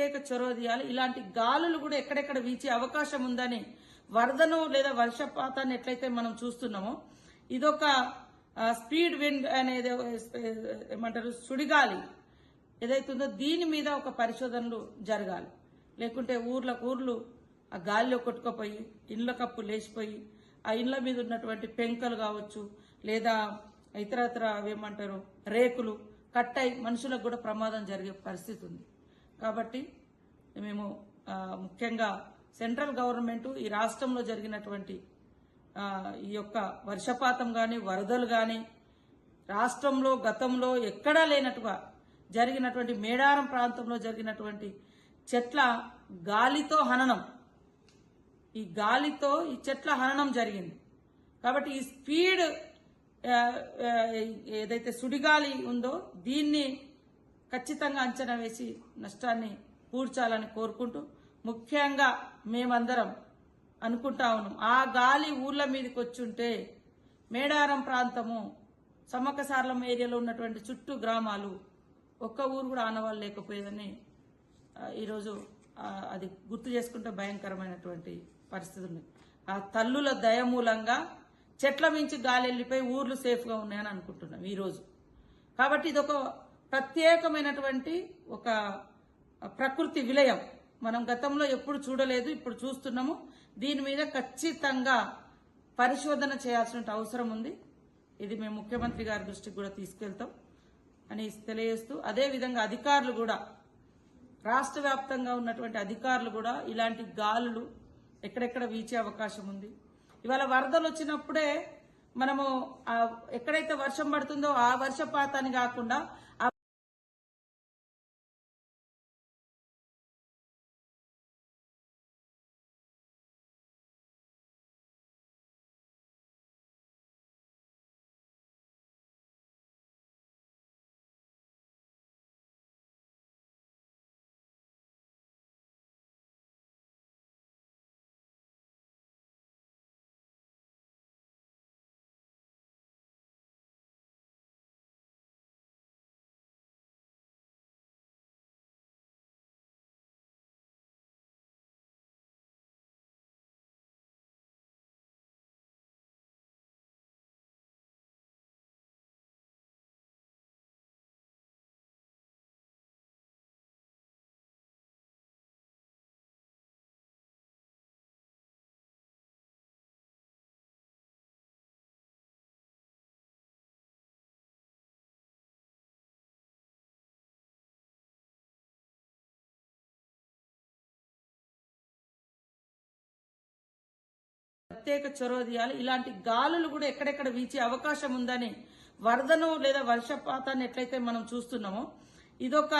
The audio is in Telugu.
ప్రత్యేక చొరవ తీయాలి ఇలాంటి గాలులు కూడా ఎక్కడెక్కడ వీచే అవకాశం ఉందని వరదను లేదా వర్షపాతాన్ని ఎట్లయితే మనం చూస్తున్నామో ఇదొక స్పీడ్ విండ్ అనేది ఏమంటారు సుడిగాలి. ఏదైతుందో దీని మీద ఒక పరిశోధనలు జరగాలి. లేకుంటే ఊర్లకు ఊర్లు ఆ గాలిలో కొట్టుకుపోయి ఇండ్ల కప్పు లేచిపోయి ఆ ఇండ్ల మీద ఉన్నటువంటి పెంకలు కావచ్చు లేదా ఇతరత్ర అవేమంటారు రేకులు కట్టయి మనుషులకు కూడా ప్రమాదం జరిగే పరిస్థితి ఉంది. కాబట్టి మేము ముఖ్యంగా సెంట్రల్ గవర్నమెంట్ ఈ రాష్ట్రంలో జరిగినటువంటి ఈ యొక్క వర్షపాతం కానీ వరదలు కానీ రాష్ట్రంలో గతంలో ఎక్కడా లేనట్టుగా జరిగినటువంటి మేడారం ప్రాంతంలో జరిగినటువంటి చెట్ల గాలితో హననం. ఈ గాలితో ఈ చెట్ల హననం జరిగింది. కాబట్టి ఈ స్పీడ్ ఏదైతే సుడిగాలి ఉందో దీన్ని ఖచ్చితంగా అంచనా వేసి నష్టాన్ని పూడ్చాలని కోరుకుంటూ ముఖ్యంగా మేమందరం అనుకుంటా ఉన్నాం. ఆ గాలి ఊర్ల మీదకి వచ్చుంటే మేడారం ప్రాంతము సమ్మక్కసార్లం ఏరియాలో ఉన్నటువంటి చుట్టూ గ్రామాలు ఒక్క ఊరు కూడా ఆనవాళ్ళు లేకపోయేదని ఈరోజు అది గుర్తు చేసుకుంటే భయంకరమైనటువంటి పరిస్థితి ఉంది. ఆ తల్లుల దయ మూలంగా చెట్ల మించి గాలి వెళ్ళిపోయి ఊర్లు సేఫ్గా ఉన్నాయని అనుకుంటున్నాం ఈరోజు. కాబట్టి ఇది ఒక ప్రత్యేకమైనటువంటి ఒక ప్రకృతి విలయం. మనం గతంలో ఎప్పుడు చూడలేదు ఇప్పుడు చూస్తున్నాము. దీని మీద ఖచ్చితంగా పరిశోధన చేయాల్సిన అవసరం ఉంది. ఇది మేము ముఖ్యమంత్రి గారి దృష్టికి కూడా తీసుకెళ్తాం అని తెలియజేస్తూ అదేవిధంగా అధికారులు కూడా రాష్ట్ర వ్యాప్తంగా ఉన్నటువంటి అధికారులు కూడా ఇలాంటి గాలులు ఎక్కడెక్కడ వీచే అవకాశం ఉంది. ఇవాళ వరదలు వచ్చినప్పుడే మనము ఎక్కడైతే వర్షం పడుతుందో ఆ వర్షపాతాన్ని కాకుండా ఆ ప్రత్యేక చొరవ తీయాలి ఇలాంటి గాలులు కూడా ఎక్కడెక్కడ వీచే అవకాశం ఉందని వరదను లేదా వర్షపాతాన్ని ఎట్లయితే మనం చూస్తున్నామో ఇదొక